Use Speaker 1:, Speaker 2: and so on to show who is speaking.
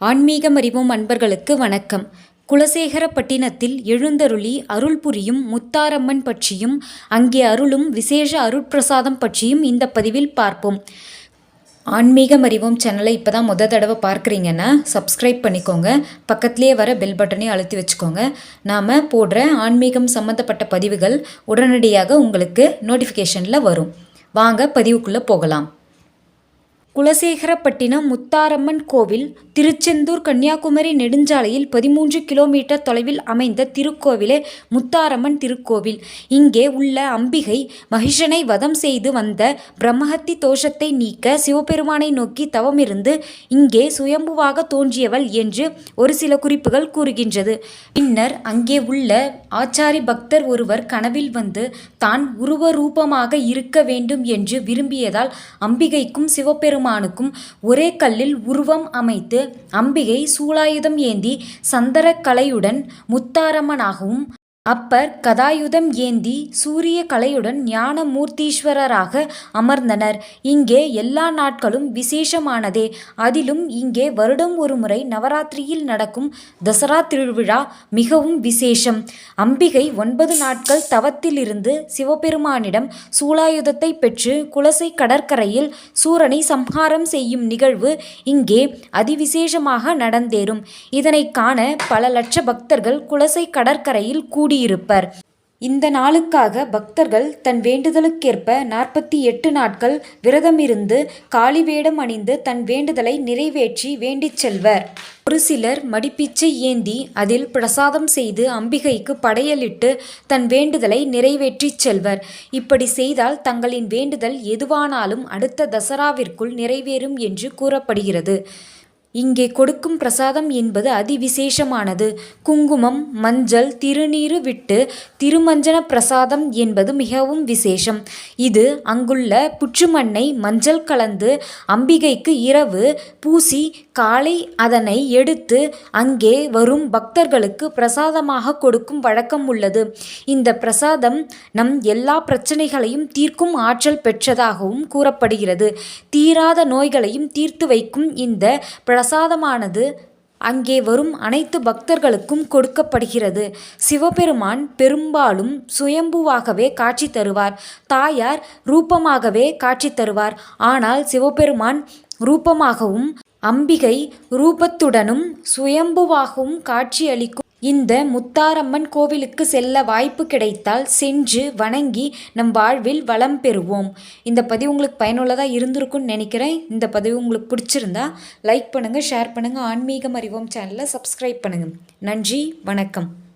Speaker 1: ஆன்மீகம் அறிவோம் அன்பர்களுக்கு வணக்கம். குலசேகரப்பட்டினத்தில் எழுந்தருளி அருள் புரியும் முத்தாரம்மன் பற்றியும் அங்கே அருளும் விசேஷ அருட்பிரசாதம் பற்றியும் இந்த பதிவில் பார்ப்போம். ஆன்மீகம் அறிவோம் சேனலை இப்போ தான் முத தடவை பார்க்குறீங்கன்னா சப்ஸ்கிரைப் பண்ணிக்கோங்க. பக்கத்துலேயே வர பெல் பட்டனையும் அழுத்தி வச்சுக்கோங்க. நாம் போடுற ஆன்மீகம் சம்மந்தப்பட்ட பதிவுகள் உடனடியாக உங்களுக்கு நோட்டிஃபிகேஷனில் வரும். வாங்க பதிவுக்குள்ளே போகலாம். குலசேகரப்பட்டினம் முத்தாரம்மன் கோவில் திருச்செந்தூர் கன்னியாகுமரி நெடுஞ்சாலையில் பதிமூன்று கிலோமீட்டர் தொலைவில் அமைந்த திருக்கோவிலே முத்தாரம்மன் திருக்கோவில். இங்கே உள்ள அம்பிகை மகிஷனை வதம் செய்து வந்த பிரம்மஹத்தி தோஷத்தை நீக்க சிவபெருமானை நோக்கி தவமிருந்து இங்கே சுயம்புவாக தோன்றியவள் என்று ஒரு சில குறிப்புகள் கூறுகின்றது. பின்னர் அங்கே உள்ள ஆச்சாரி பக்தர் ஒருவர் கனவில் வந்து தான் உருவரூபமாக இருக்க வேண்டும் என்று விரும்பியதால் அம்பிகைக்கும் சிவபெருமானுக்கும் ஒரே கல்லில் உருவம் அமைத்து அம்பிகை சூலாயுதம் ஏந்தி சந்தரக்கலையுடன் முத்தாரம்மனாகவும் அப்பர் கதாயுதம் ஏந்தி சூரிய கலையுடன் ஞானமூர்த்தீஸ்வரராக அமர்ந்தனர். இங்கே எல்லா நாட்களும் விசேஷமானதே. அதிலும் இங்கே வருடம் ஒரு முறை நவராத்திரியில் நடக்கும் தசரா திருவிழா மிகவும் விசேஷம். அம்பிகை ஒன்பது நாட்கள் தவத்திலிருந்து சிவபெருமானிடம் சூலாயுதத்தை பெற்று குலசை கடற்கரையில் சூரனை சம்ஹாரம் செய்யும் நிகழ்வு இங்கே அதிவிசேஷமாக நடந்தேறும். இதனை காண பல லட்ச பக்தர்கள் குலசை கடற்கரையில் கூடி கூடியிருப்பர் இந்த நாளுக்காக பக்தர்கள் தன் வேண்டுதலுக்கேற்ப நாற்பத்தி எட்டு நாட்கள் விரதமிருந்து காளி வேடம் அணிந்து தன் வேண்டுதலை நிறைவேற்றி வேண்டிச் செல்வர். ஒரு சிலர் மடிப்பிச்சை ஏந்தி அதில் பிரசாதம் செய்து அம்பிகைக்கு படையலிட்டு தன் வேண்டுதலை நிறைவேற்றிச் செல்வர். இப்படி செய்தால் தங்களின் வேண்டுதல் எதுவானாலும் அடுத்த தசராவிற்குள் நிறைவேறும் என்று கூறப்படுகிறது. இங்கே கொடுக்கும் பிரசாதம் என்பது அதிவிசேஷமானது. குங்குமம் மஞ்சள் திருநீறு விட்டு திருமஞ்சன பிரசாதம் என்பது மிகவும் விசேஷம். இது அங்குள்ள புற்றுமண்ணை மஞ்சள் கலந்து அம்பிகைக்கு இரவு பூசி காலை அதனை எடுத்து அங்கே வரும் பக்தர்களுக்கு பிரசாதமாக கொடுக்கும் வழக்கம் உள்ளது. இந்த பிரசாதம் நம் எல்லா பிரச்சனைகளையும் தீர்க்கும் ஆற்றல் பெற்றதாகவும் கூறப்படுகிறது. தீராத நோய்களையும் தீர்த்து வைக்கும் இந்த பிரசாதமானது அங்கே வரும் அனைத்து பக்தர்களுக்கும் கொடுக்கப்படுகிறது. சிவபெருமான் பெரும்பாலும் சுயம்புவாகவே காட்சி தருவார். தாயார் ரூபமாகவே காட்சி தருவார். ஆனால் சிவபெருமான் ரூபமாகவும் அம்பிகை ரூபத்துடனும் சுயம்புவாகவும் காட்சியளிக்கும். இந்த முத்தாரம்மன் கோவிலுக்கு செல்ல வாய்ப்பு கிடைத்தால் சென்று வணங்கி நம் வாழ்வில் வளம் பெறுவோம். இந்த பதிவு உங்களுக்கு பயனுள்ளதாக இருந்திருக்கும்னு நினைக்கிறேன். இந்த பதிவு உங்களுக்கு பிடிச்சிருந்தா லைக் பண்ணுங்கள் ஷேர் பண்ணுங்கள் ஆன்மீகம் அறிவோம் சேனலை சப்ஸ்கிரைப் பண்ணுங்கள் நன்றி வணக்கம்.